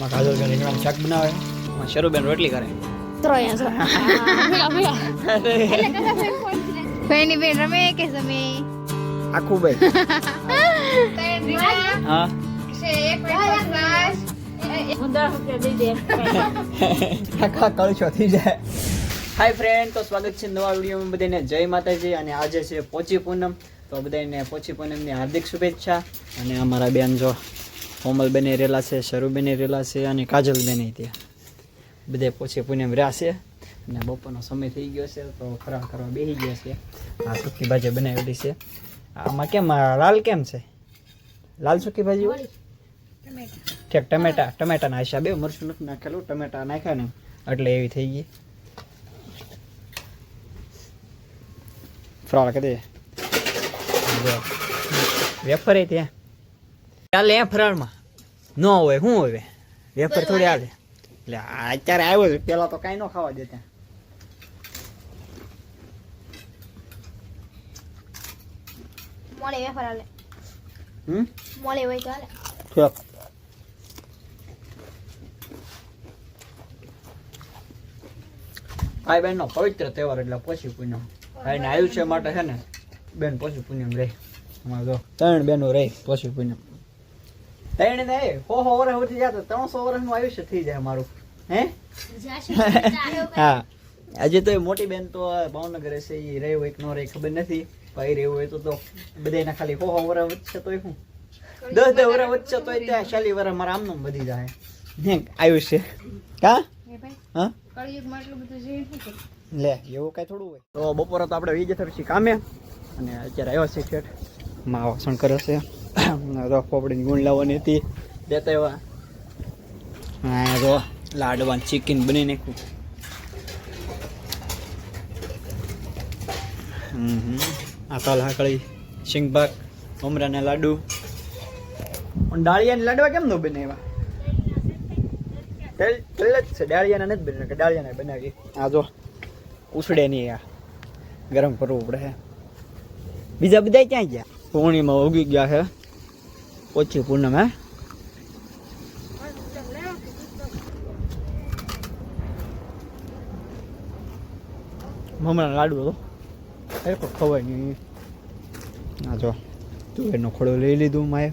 માં કાજલબેન રીંગણાનું શાક બનાવે. માં શરૂબેન રોટલી કરે. ત્રણ ફેની બેન રમે કે તમે આખું હા. જાય. હાય ફ્રેન્ડ તો સ્વાગત છે નવા વિડીયોમાં બધાને. જય માતાજી અને આજે છે પોચી પૂનમ. તો બધાને પોચી પૂનમની હાર્દિક શુભેચ્છા અને અમારા બેન જો કોમલ બેને રેલા છે, શરૂ બેને રહેલા છે અને કાજલ બેને ત્યાં. બધે પોચી પૂનમ રહ્યા છે અને બપોરનો સમય થઈ ગયો છે તો ખરા કરવા બેસી ગયા છે. આ સૂકી ભાજી બનાવેલી છે. આમાં કેમ લાલ કેમ છે? લાલ સૂકી ભાજી હોય? ઠીક, ટમેટા, ટમેટાના બે, મરચું નથી નાખેલું, ટમેટા નાખ્યા ને એટલે એવી થઈ ગઈ. ફ્રાળ કરી દે. વેફર ત્યાં. ચાલે એ ફરાળમાં? ન હોય શું હોય વેફર થોડી આવે એટલે અત્યારે આવ્યો છે પેલા તો કાંઈ ન ખાવા દેતા. મોલે વેફર આલે હમ? મોલે હોય તો આલે ઠીક. ભાઈ બહેનનો પવિત્ર તહેવાર એટલે પછી પૂનમ ભાઈને આયુષ્ય માટે છે ને બેન પછી પૂનમ રહે અમારે જો ત્રણ બેનો રહે પછી પૂનમ ત્રણ ને હો હો વર્ષ વધી જાય તો ત્રણસો વર્ષનું આયુષ્ય થઈ જાય મારું હે? હા. આજે તો મોટી બેન તો ભાવનગર છે એ રહે હોય કે ન રહી ખબર નથી. ભાઈ રહેવું હોય તો તો બધાના ખાલી હો હો વર્ષ વધશે તોય શું? દસ દસ વર્ષ વધશે તોય ત્યાં ચાલી વર્ષ મારા આમનું વધી જાય. ને આયુષ્ય. કા? હા? બધું લે એવું કઈ થોડું હોય. તો બપોરે તો આપણે વી થશે કામે. અને અત્યારે આવ્યો છે છેઠમાં વાસણ કરે છે. તો પોપડીની ગુણ લાવવાની હતી. દેતા એવા. હા, જો, લાડવા ચિકન બની નાખ્યું. આ તલ હાકળી શિંગભાગ મમરાના લાડુ. પણ ડાળિયાના લાડવા કેમ ન બનાવ્યા? તેલ તેલ જ છે, ડાળિયાના નથી બનાવ્યા ડાળિયાના બનાવી આ જો, ઉછળે નહીં આ. ગરમ કરવું પડે. બીજા બધા ક્યાં ગયા? પૂર્ણિમા ઉગી ગયા છે ઓછી પૂનમ હે? લાડુ હતો એ પણ ખવાય નહીં. આ જો તુવેરનો ખોડો લઈ લીધું માએ.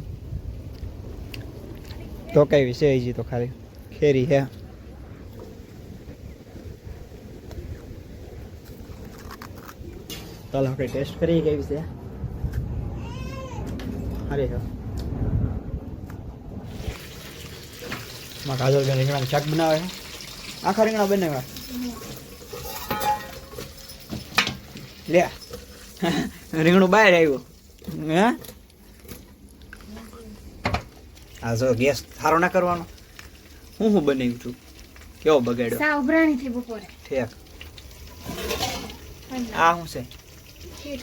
તો કઈ વિશે હજી તો ખાલી ખેરી હે. ચાલો આપણે ટેસ્ટ કરીએ કેવી છે. અરે હા. માં કાજલ બેન રીંગણાનું શાક બનાવે છે. આખા રીંગણા બનાવ્યા લે. રીંગણું બહાર આવ્યું. હે? આ જો ગેસ સારો ના કરવાનો. હું હું બનાવ્યું છું કેવો બગાડ્યો? સાવ ઉભરાણી થી બપોરે. ઠેક. આ શું છે?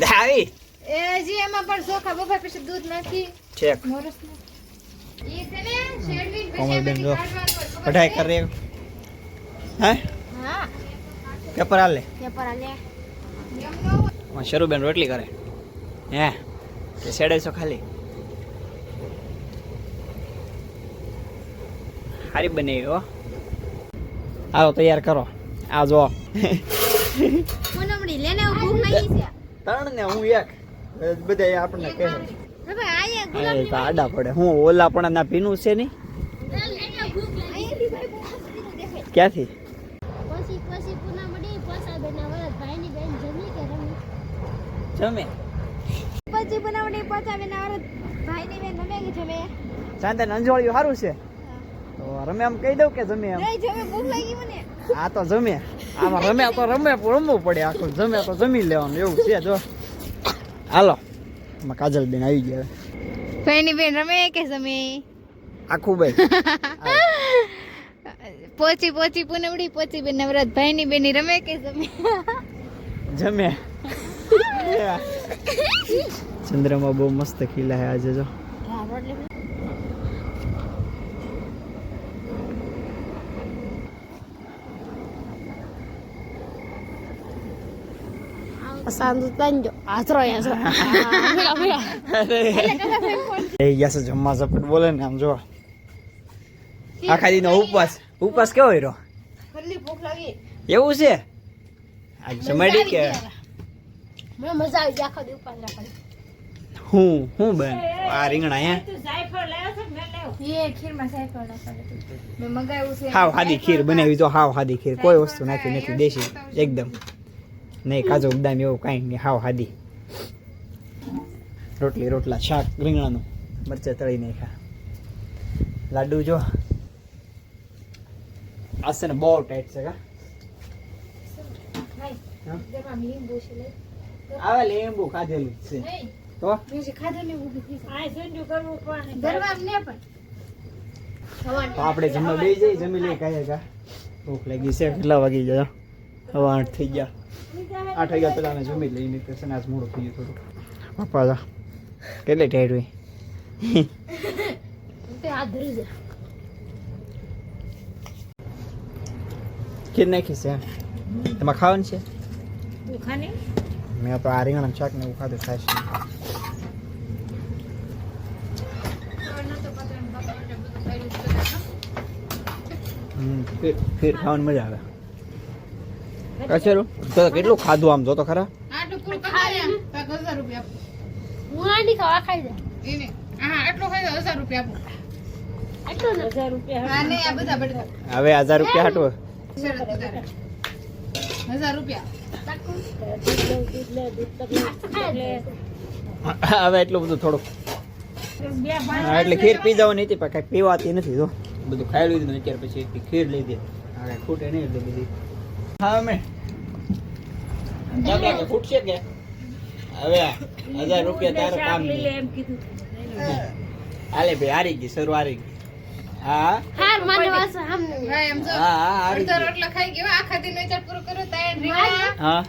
દાવી એ જી એમાં પણ ચોખા બફા પછી દૂધ નાખી. ઠેક. મોરસ એ છે ને શેરડી કોમલબેન જો પઢાઈ કરે હે? હા. પેપર આલે. પેપર આલે. શરૂબેન રોટલી કરે. હે? તે સેડાઈશો ખાલી. સારી બનાવી હો. આવો તૈયાર કરો. આ જો પૂનમડી લેને ભૂખ લાગી છે. ત્રણ ને હું એક. બધા આપણને કહે. આડા પડે. હું ઓલા પણ ના પીનું છે નહીં? ભાઈ ક્યાંથી? પછી પછી પૂનમડી પસા બનાવત ભાઈની બેન જમી કે રમી? જમે. પછી બનાવડી પચા બનાવત ભાઈની બેન રમે કે જમે? ચાંદન અંજવાળિયું સારું છે? તો રમે એમ કહી દઉં કે જમે એમ નહીં જમે ભૂખ લાગી મને. આ તો જમે. આમાં રમે તો રમે રમવું પડે. આખું જમે તો જમી લેવાનું. એવું છે જો. હાલો. કાજલ બેન આવી ગયા. ભાઈની બેન રમે કે જમે? આખું બેન. પોચી પોચી પૂનમડી પોચી બેન નવરાત ભાઈની બેની રમે કે જમે? જમે. ચંદ્રમાં બહુ મસ્ત ખીલા હે આજે જો. સાંજુ તાંજો આચરો આચરો એ ગયા છે જમવા ઝપટ બોલે ને આમ જો. આખા દીનો ઉપવાસ. ઉપવાસ કેવો લાગી. એવું છે? આજ જમાડી કે મને મજા આવી ગઈ આખો દી ઉપાસ રાખવાની. હું? હું બેન? આ રીંગણા હે? એ ખીરમાં સાયકલ નાખવાની. મેં મગાવ્યું છે. હાવ હાદી ખીર બનાવી તો હાવ હાદી ખીર. કોઈ વસ્તુ નાખી નથી દેશી એકદમ. નહીં કાજુ બદામ એવું કાંઈ નહીં હાવ હાદી. રોટલી રોટલા શાક રીંગણાનું. મરચાં તળી નાખ્યા. લાડુ જો. આ છે ને બહુ ટાઈટ છે કા આવે લીંબુ ખાધેલું જ છે તો મેં જે ખાધું ને ઊભી થઈ આ સંજુ કરવું પણ ઘરમાં ને પણ તો આપણે જમવા બે જઈ જમી લઈ કાંઈ કા ભૂખ લાગી છે કેટલા વાગી ગયા હવે આઠ થઈ ગયા આઠ વાગ્યા પેલા અમે જમી લઈ નહીં તો આજ મોડું થઈ ગયું થોડું પપ્પા કેટલી ટાઈટ હોય તે હાથ ધરી દે ખીર નાખી છે. એમાં ખાવાનું છે? મેં તો આ રીંગણ શાક ને એવું ખાધું ખાય છે. હમ, ખીર ખાવાની મજા આવે. કચેરું? તો કેટલું ખાધું આમ જો તો ખરા. હવે હજાર રૂપિયા હાટવો. હજાર રૂપિયા હવે એટલું બધું થોડુંક. હા, એટલે ખીર પી જવાની હતી પણ કાંઈ પીવાતી નથી જો. બધું ખાઈ લીધું ને અત્યારે પછી એટલી ખીર લઈ દે હા ખૂટે નહીં એટલે બધી. હા મેં કે ખૂટશે કે? હવે હજાર રૂપિયા તારું કામ નહીં. હાલે ભાઈ હારી ગઈ શરૂ હારી ગઈ. હા? હાર મને વાસ આમ નહીં હા એમ જો. હા હા હારી અડધો ગઈ રોટલો ખાઈ ગયો. આખા દિન વેચાર પૂરો કર્યો ત્રણ રીંગણા હા.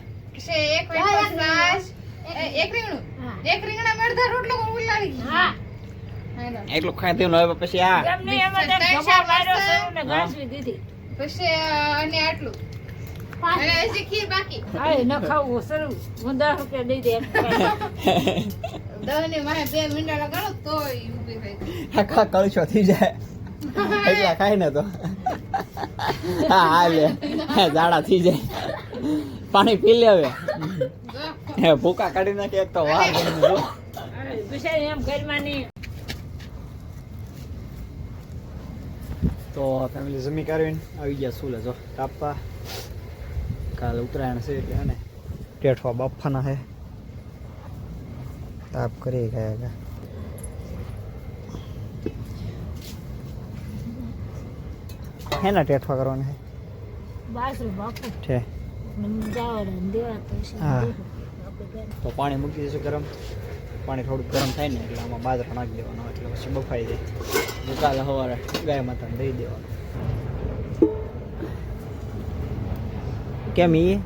છે એક વેફર છાશ, એક રીંગણું? એક રીંગણા અડધા રોટલો ઉલાળી હા. એટલું ખાઈ હવે પછી આ. ત્રણ ચાર વાસણ, પછી અને આટલું. અને હજી ખીર બાકી. દહની. માહે બે મીંડા લગાડો તો ઊભી થઈ આખા કળશો થઈ જાય. એટલા ખાય ને તો હા ઝાડા થઈ જાય. પાણી પી લે હવે. ભૂકા કાઢી નાખે એક તો વાર. તો ફેમિલી જમી કરીને આવી ગયા સુલે જો કાપવા. કાલે ઉત્તરાયણ છે એટલે ને ટેઠવા બાફાના હે તાપ કરી ગયા કરવાને ટેઠવા કરવાના છે? તો હા. તો પાણી મૂકી દઈશું ગરમ. પાણી થોડુંક ગરમ થાય ને એટલે આમાં બાજરા નાખી દેવાનો એટલે પછી બફાઈ જાય. કાલે સવારે ગાય માતાને દઈ દેવાનું. કેમ ઈ?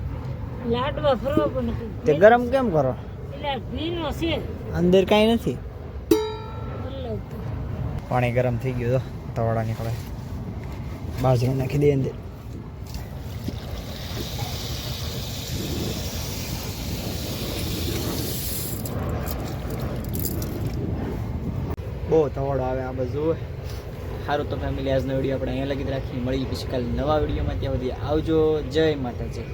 લાડવા ફરવા પણ તે ગરમ કેમ કરો? એટલે ભીનો છે. અંદર કાંઈ નથી? પાણી ગરમ થઈ ગયું તો તવાડા નીકળે. બાજરો નાખી દે અંદર. બહુ તવાડો આવે આ બધું સારું તો ફેમિલી આજનો વીડિયો આપણે અહીંયા લગી રાખીએ. મળી પછી કાલે નવા વિડીયોમાં ત્યાં સુધી આવજો. જય માતાજી.